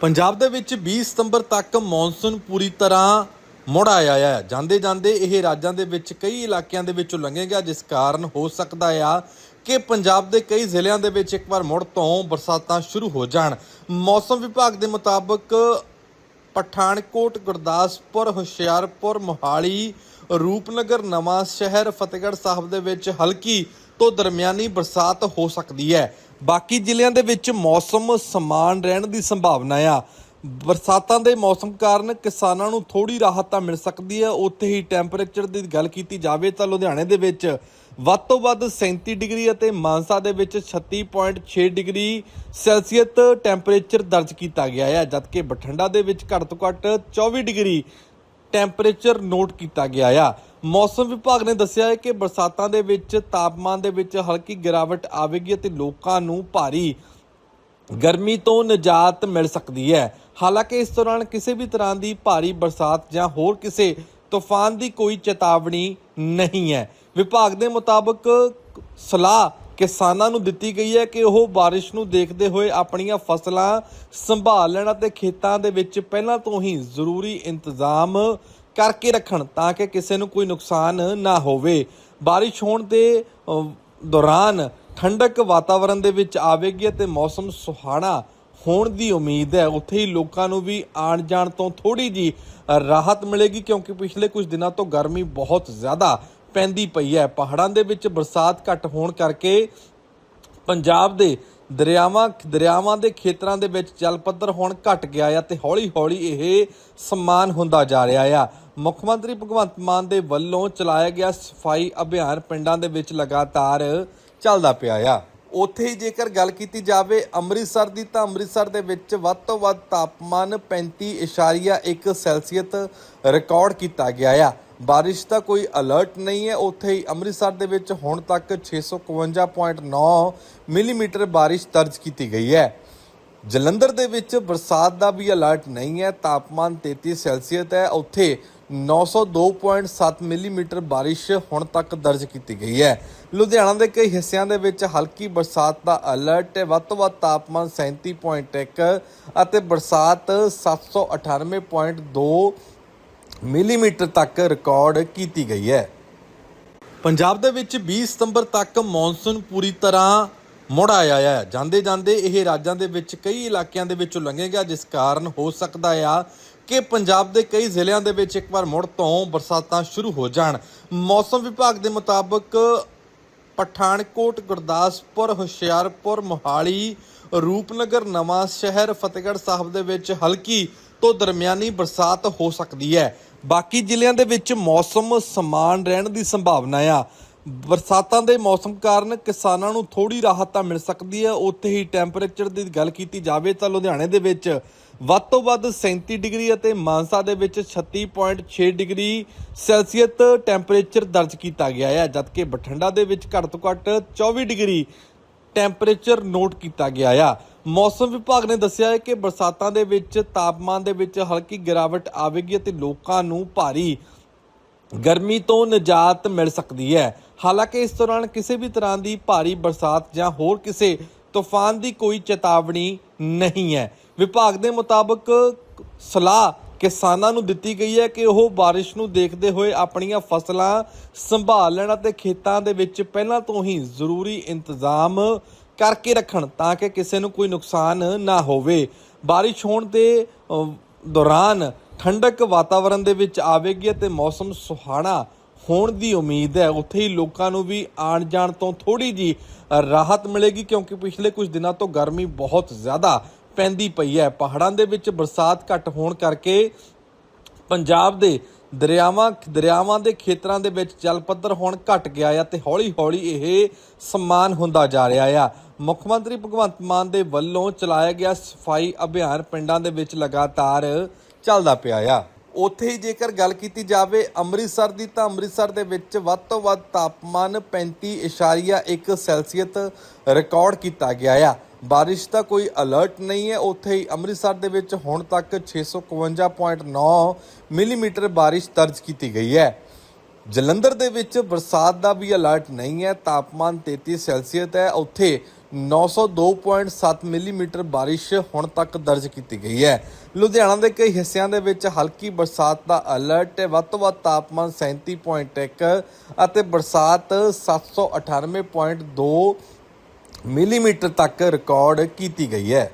ਪੰਜਾਬ ਦੇ ਵਿੱਚ 20 ਸਤੰਬਰ ਤੱਕ ਮੌਨਸੂਨ ਪੂਰੀ ਤਰ੍ਹਾਂ ਮੁੜ ਆਇਆ ਹੈ। ਜਾਂਦੇ ਜਾਂਦੇ ਇਹ ਰਾਜਾਂ ਦੇ ਵਿੱਚ ਕਈ ਇਲਾਕਿਆਂ ਦੇ ਵਿੱਚੋਂ ਲੰਘੇਗਾ ਜਿਸ ਕਾਰਨ ਹੋ ਸਕਦਾ ਆ ਕਿ ਪੰਜਾਬ ਦੇ ਕਈ ਜ਼ਿਲ੍ਹਿਆਂ ਦੇ ਵਿੱਚ ਇੱਕ ਵਾਰ ਮੁੜ ਤੋਂ ਬਰਸਾਤਾਂ ਸ਼ੁਰੂ ਹੋ ਜਾਣ। ਮੌਸਮ ਵਿਭਾਗ ਦੇ ਮੁਤਾਬਕ ਪਠਾਨਕੋਟ, ਗੁਰਦਾਸਪੁਰ, ਹੁਸ਼ਿਆਰਪੁਰ, ਮੋਹਾਲੀ, ਰੂਪਨਗਰ ਨਵਾਂ ਸ਼ਹਿਰ ਫਤਿਹਗੜ੍ਹ ਸਾਹਿਬ ਦੇ ਵਿੱਚ ਹਲਕੀ ਤੋਂ ਦਰਮਿਆਨੀ ਬਰਸਾਤ ਹੋ ਸਕਦੀ ਹੈ। ਬਾਕੀ ਜ਼ਿਲ੍ਹਿਆਂ ਦੇ ਵਿੱਚ ਮੌਸਮ ਸਮਾਨ ਰਹਿਣ ਦੀ ਸੰਭਾਵਨਾ ਆ। ਬਰਸਾਤਾਂ ਦੇ ਮੌਸਮ ਕਾਰਨ ਕਿਸਾਨਾਂ ਨੂੰ ਥੋੜੀ ਰਾਹਤ ਤਾਂ ਮਿਲ ਸਕਦੀ ਹੈ ਉੱਥੇ ਹੀ ਟੈਂਪਰੇਚਰ ਦੀ ਗੱਲ ਕੀਤੀ ਜਾਵੇ ਤਾਂ ਲੁਧਿਆਣੇ ਦੇ ਵਿੱਚ ਵੱਧ ਤੋਂ ਵੱਧ 37 ਡਿਗਰੀ ਅਤੇ ਮਾਨਸਾ ਦੇ ਵਿੱਚ 36.6 ਡਿਗਰੀ ਸੈਲਸੀਅਸ ਟੈਂਪਰੇਚਰ ਦਰਜ ਕੀਤਾ ਗਿਆ ਹੈ ਜਦਕਿ ਬਠਿੰਡਾ ਦੇ ਵਿੱਚ ਘੱਟ ਤੋਂ ਘੱਟ 24 ਡਿਗਰੀ ਟੈਂਪਰੇਚਰ ਨੋਟ ਕੀਤਾ ਗਿਆ ਆ। ਮੌਸਮ ਵਿਭਾਗ ਨੇ ਦੱਸਿਆ ਹੈ ਕਿ ਬਰਸਾਤਾਂ ਦੇ ਵਿੱਚ, ਤਾਪਮਾਨ ਦੇ ਵਿੱਚ ਹਲਕੀ ਗਿਰਾਵਟ ਆਵੇਗੀ ਅਤੇ ਲੋਕਾਂ ਨੂੰ ਭਾਰੀ ਗਰਮੀ ਤੋਂ ਨਿਜਾਤ ਮਿਲ ਸਕਦੀ ਹੈ। ਹਾਲਾਂਕਿ ਇਸ ਦੌਰਾਨ ਕਿਸੇ ਵੀ ਤਰ੍ਹਾਂ ਦੀ ਭਾਰੀ ਬਰਸਾਤ ਜਾਂ ਹੋਰ ਕਿਸੇ ਤੂਫਾਨ ਦੀ ਕੋਈ ਚੇਤਾਵਨੀ ਨਹੀਂ ਹੈ। ਵਿਭਾਗ ਦੇ ਮੁਤਾਬਕ ਸਲਾਹ ਕਿਸਾਨਾਂ ਨੂੰ ਦਿੱਤੀ ਗਈ ਹੈ ਕਿ ਉਹ ਬਾਰਿਸ਼ ਨੂੰ ਦੇਖਦੇ ਹੋਏ ਆਪਣੀਆਂ ਫਸਲਾਂ ਸੰਭਾਲ ਲੈਣ ਅਤੇ ਖੇਤਾਂ ਦੇ ਵਿੱਚ ਪਹਿਲਾਂ ਤੋਂ ਹੀ ਜ਼ਰੂਰੀ ਇੰਤਜ਼ਾਮ ਕਰਕੇ ਰੱਖਣ ਤਾਂ ਕਿ ਕਿਸੇ ਨੂੰ ਕੋਈ ਨੁਕਸਾਨ ਨਾ ਹੋਵੇ। ਬਾਰਿਸ਼ ਹੋਣ ਦੇ ਦੌਰਾਨ ਠੰਡਕ ਵਾਤਾਵਰਣ ਦੇ ਵਿੱਚ ਆਵੇਗੀ ਅਤੇ ਮੌਸਮ ਸੁਹਾਣਾ ਹੋਣ ਦੀ ਉਮੀਦ ਹੈ। ਉੱਥੇ ਹੀ ਲੋਕਾਂ ਨੂੰ ਵੀ ਆਣ ਜਾਣ ਤੋਂ ਥੋੜੀ ਜੀ ਰਾਹਤ ਮਿਲੇਗੀ, ਕਿਉਂਕਿ ਪਿਛਲੇ ਕੁਝ ਦਿਨਾਂ ਤੋਂ ਗਰਮੀ ਬਹੁਤ ਜ਼ਿਆਦਾ ਪੈਂਦੀ ਪਈ ਹੈ। ਪਹਾੜਾਂ ਦੇ ਵਿੱਚ ਬਰਸਾਤ ਘੱਟ ਹੋਣ ਕਰਕੇ ਪੰਜਾਬ ਦੇ ਦਰਿਆਵਾਂ ਦਰਿਆਵਾਂ ਦੇ ਖੇਤਰਾਂ ਦੇ ਵਿੱਚ ਜਲ ਪੱਧਰ ਹੁਣ ਘਟ ਗਿਆ ਆ ਤੇ ਹੌਲੀ-ਹੌਲੀ ਇਹ ਸਮਾਨ ਹੁੰਦਾ ਜਾ ਰਿਹਾ ਆ। ਮੁੱਖ ਮੰਤਰੀ ਭਗਵੰਤ ਮਾਨ ਦੇ ਵੱਲੋਂ ਚਲਾਇਆ ਗਿਆ ਸਫ਼ਾਈ ਅਭਿਆਨ ਪਿੰਡਾਂ ਦੇ ਵਿੱਚ ਲਗਾਤਾਰ ਚੱਲਦਾ ਪਿਆ ਆ। ਉੱਥੇ ਹੀ ਜੇਕਰ ਗੱਲ ਕੀਤੀ ਜਾਵੇ, ਅੰਮ੍ਰਿਤਸਰ ਦੀ ਤਾਂ ਅੰਮ੍ਰਿਤਸਰ ਦੇ ਵਿੱਚ ਵੱਧ ਤੋਂ ਵੱਧ ਤਾਪਮਾਨ 35.1 ਸੈਲਸੀਅਤ ਰਿਕਾਰਡ ਕੀਤਾ ਗਿਆ ਆ। ਬਾਰਿਸ਼ ਦਾ ਕੋਈ ਅਲਰਟ ਨਹੀਂ ਹੈ। ਉੱਥੇ ਹੀ ਅੰਮ੍ਰਿਤਸਰ ਦੇ ਵਿੱਚ ਹੁਣ ਤੱਕ 651.9 ਮਿਲੀਮੀਟਰ ਬਾਰਿਸ਼ ਦਰਜ ਕੀਤੀ ਗਈ ਹੈ। ਜਲੰਧਰ ਦੇ ਵਿੱਚ ਬਰਸਾਤ ਦਾ ਵੀ ਅਲਰਟ ਨਹੀਂ ਹੈ। ਤਾਪਮਾਨ 33 ਸੈਲਸੀਅਸ ਹੈ। ਉੱਥੇ 902.7 ਮਿਲੀਮੀਟਰ ਬਾਰਿਸ਼ ਹੁਣ ਤੱਕ ਦਰਜ ਕੀਤੀ ਗਈ ਹੈ। ਲੁਧਿਆਣਾ ਦੇ ਕਈ ਹਿੱਸਿਆਂ ਦੇ ਵਿੱਚ ਹਲਕੀ ਬਰਸਾਤ ਦਾ ਅਲਰਟ ਹੈ ਵੱਧ ਤੋਂ ਵੱਧ ਤਾਪਮਾਨ 37.1 ਅਤੇ ਬਰਸਾਤ 798.2 ਮਿਲੀਮੀਟਰ ਤੱਕ ਰਿਕਾਰਡ ਕੀਤੀ ਗਈ ਹੈ। ਪੰਜਾਬ ਦੇ ਵਿੱਚ 20 ਸਤੰਬਰ ਤੱਕ ਮੌਨਸੂਨ ਪੂਰੀ ਤਰ੍ਹਾਂ ਮੁੜ ਆਇਆ ਹੈ। ਜਾਂਦੇ ਜਾਂਦੇ ਇਹ ਰਾਜਾਂ ਦੇ ਵਿੱਚ ਕਈ ਇਲਾਕਿਆਂ ਦੇ ਵਿੱਚੋਂ ਲੰਘੇਗਾ ਜਿਸ ਕਾਰਨ ਹੋ ਸਕਦਾ ਆ ਕਿ ਪੰਜਾਬ ਦੇ ਕਈ ਜ਼ਿਲ੍ਹਿਆਂ ਦੇ ਵਿੱਚ ਇੱਕ ਵਾਰ ਮੁੜ ਤੋਂ ਬਰਸਾਤਾਂ ਸ਼ੁਰੂ ਹੋ ਜਾਣ। ਮੌਸਮ ਵਿਭਾਗ ਦੇ ਮੁਤਾਬਕ ਪਠਾਨਕੋਟ, ਗੁਰਦਾਸਪੁਰ, ਹੁਸ਼ਿਆਰਪੁਰ, ਮੋਹਾਲੀ, ਰੂਪਨਗਰ, ਨਵਾਂ ਸ਼ਹਿਰ, ਫਤਿਹਗੜ੍ਹ ਸਾਹਿਬ ਦੇ ਵਿੱਚ ਹਲਕੀ ਤੋਂ ਦਰਮਿਆਨੀ ਬਰਸਾਤ ਹੋ ਸਕਦੀ ਹੈ। ਬਾਕੀ ਜ਼ਿਲ੍ਹਿਆਂ ਦੇ ਵਿੱਚ ਮੌਸਮ ਸਮਾਨ ਰਹਿਣ ਦੀ ਸੰਭਾਵਨਾ ਆ। ਬਰਸਾਤਾਂ ਦੇ ਮੌਸਮ ਕਾਰਨ ਕਿਸਾਨਾਂ ਨੂੰ ਥੋੜੀ ਰਾਹਤ ਤਾਂ ਮਿਲ ਸਕਦੀ ਹੈ। ਉੱਥੇ ਹੀ ਟੈਂਪਰੇਚਰ ਦੀ ਗੱਲ ਕੀਤੀ ਜਾਵੇ ਤਾਂ ਲੁਧਿਆਣੇ ਦੇ ਵਿੱਚ ਵੱਧ ਤੋਂ ਵੱਧ 37 ਡਿਗਰੀ ਅਤੇ ਮਾਨਸਾ ਦੇ ਵਿੱਚ 36.6 ਡਿਗਰੀ ਸੈਲਸੀਅਸ ਟੈਂਪਰੇਚਰ ਦਰਜ ਕੀਤਾ ਗਿਆ ਹੈ, ਜਦਕਿ ਬਠਿੰਡਾ ਦੇ ਵਿੱਚ ਘੱਟ ਤੋਂ ਘੱਟ 24 ਡਿਗਰੀ ਟੈਂਪਰੇਚਰ ਨੋਟ ਕੀਤਾ ਗਿਆ ਆ। ਮੌਸਮ ਵਿਭਾਗ ਨੇ ਦੱਸਿਆ ਹੈ ਕਿ ਬਰਸਾਤਾਂ ਦੇ ਵਿੱਚ, ਤਾਪਮਾਨ ਦੇ ਵਿੱਚ ਹਲਕੀ ਗਿਰਾਵਟ ਆਵੇਗੀ ਅਤੇ ਲੋਕਾਂ ਨੂੰ ਭਾਰੀ ਗਰਮੀ ਤੋਂ ਨਿਜਾਤ ਮਿਲ ਸਕਦੀ ਹੈ। ਹਾਲਾਂਕਿ ਇਸ ਦੌਰਾਨ ਕਿਸੇ ਵੀ ਤਰ੍ਹਾਂ ਦੀ ਭਾਰੀ ਬਰਸਾਤ ਜਾਂ ਹੋਰ ਕਿਸੇ ਤੂਫਾਨ ਦੀ ਕੋਈ ਚੇਤਾਵਨੀ ਨਹੀਂ ਹੈ। ਵਿਭਾਗ ਦੇ ਮੁਤਾਬਕ ਸਲਾਹ ਕਿਸਾਨਾਂ ਨੂੰ ਦਿੱਤੀ ਗਈ ਹੈ ਕਿ ਉਹ ਬਾਰਿਸ਼ ਨੂੰ ਦੇਖਦੇ ਹੋਏ ਆਪਣੀਆਂ ਫਸਲਾਂ ਸੰਭਾਲ ਲੈਣ ਅਤੇ ਖੇਤਾਂ ਦੇ ਵਿੱਚ ਪਹਿਲਾਂ ਤੋਂ ਹੀ ਜ਼ਰੂਰੀ ਇੰਤਜ਼ਾਮ ਕਰਕੇ ਰੱਖਣ ਤਾਂ ਕਿ ਕਿਸੇ ਨੂੰ ਕੋਈ ਨੁਕਸਾਨ ਨਾ ਹੋਵੇ। ਬਾਰਿਸ਼ ਹੋਣ ਦੇ ਦੌਰਾਨ ਠੰਡਕ ਵਾਤਾਵਰਣ ਦੇ ਵਿੱਚ ਆਵੇਗੀ ਅਤੇ ਮੌਸਮ ਸੁਹਾਣਾ ਹੋਣ ਦੀ ਉਮੀਦ ਹੈ। ਉੱਥੇ ਹੀ ਲੋਕਾਂ ਨੂੰ ਵੀ ਆਣ ਜਾਣ ਤੋਂ ਥੋੜੀ ਜੀ ਰਾਹਤ ਮਿਲੇਗੀ ਕਿਉਂਕਿ ਪਿਛਲੇ ਕੁਝ ਦਿਨਾਂ ਤੋਂ ਗਰਮੀ ਬਹੁਤ ਜ਼ਿਆਦਾ ਪੈਂਦੀ ਪਈ ਹੈ। ਪਹਾੜਾਂ ਦੇ ਵਿੱਚ ਬਰਸਾਤ ਘੱਟ ਹੋਣ ਕਰਕੇ ਪੰਜਾਬ ਦੇ ਦਰਿਆਵਾਂ ਦਰਿਆਵਾਂ ਦੇ ਖੇਤਰਾਂ ਦੇ ਵਿੱਚ ਜਲ ਪੱਧਰ ਹੁਣ ਘਟ ਗਿਆ ਆ ਤੇ ਹੌਲੀ-ਹੌਲੀ ਇਹ ਸਮਾਨ ਹੁੰਦਾ ਜਾ ਰਿਹਾ ਆ। ਮੁੱਖ ਮੰਤਰੀ ਭਗਵੰਤ ਮਾਨ ਦੇ ਵੱਲੋਂ ਚਲਾਇਆ ਗਿਆ ਸਫ਼ਾਈ ਅਭਿਆਨ ਪਿੰਡਾਂ ਦੇ ਵਿੱਚ ਲਗਾਤਾਰ ਚੱਲਦਾ ਪਿਆ ਆ। ਉੱਥੇ ਹੀ ਜੇਕਰ ਗੱਲ ਕੀਤੀ ਜਾਵੇ, ਅੰਮ੍ਰਿਤਸਰ ਦੀ ਤਾਂ ਅੰਮ੍ਰਿਤਸਰ ਦੇ ਵਿੱਚ ਵੱਧ ਤੋਂ ਵੱਧ ਤਾਪਮਾਨ 35.1 ਸੈਲਸੀਅਸ ਰਿਕਾਰਡ ਕੀਤਾ ਗਿਆ ਆ। ਬਾਰਿਸ਼ ਦਾ ਕੋਈ ਅਲਰਟ ਨਹੀਂ ਹੈ। ਉੱਥੇ ਹੀ ਅੰਮ੍ਰਿਤਸਰ ਦੇ ਵਿੱਚ ਹੁਣ ਤੱਕ 651.9 ਮਿਲੀਮੀਟਰ ਬਾਰਿਸ਼ ਦਰਜ ਕੀਤੀ ਗਈ ਹੈ। ਜਲੰਧਰ ਦੇ ਵਿੱਚ ਬਰਸਾਤ ਦਾ ਵੀ ਅਲਰਟ ਨਹੀਂ ਹੈ। ਤਾਪਮਾਨ 33 ਸੈਲਸੀਅਸ ਹੈ। ਉੱਥੇ 902.7 ਮਿਲੀਮੀਟਰ ਬਾਰਿਸ਼ ਹੁਣ ਤੱਕ ਦਰਜ ਕੀਤੀ ਗਈ ਹੈ। ਲੁਧਿਆਣਾ ਦੇ ਕਈ ਹਿੱਸਿਆਂ ਦੇ ਵਿੱਚ ਹਲਕੀ ਬਰਸਾਤ ਦਾ ਅਲਰਟ ਹੈ। ਵੱਧ ਤੋਂ ਵੱਧ ਤਾਪਮਾਨ 37.1 ਅਤੇ ਬਰਸਾਤ 798.2 ਮਿਲੀਮੀਟਰ ਤੱਕ ਰਿਕਾਰਡ ਕੀਤੀ ਗਈ ਹੈ।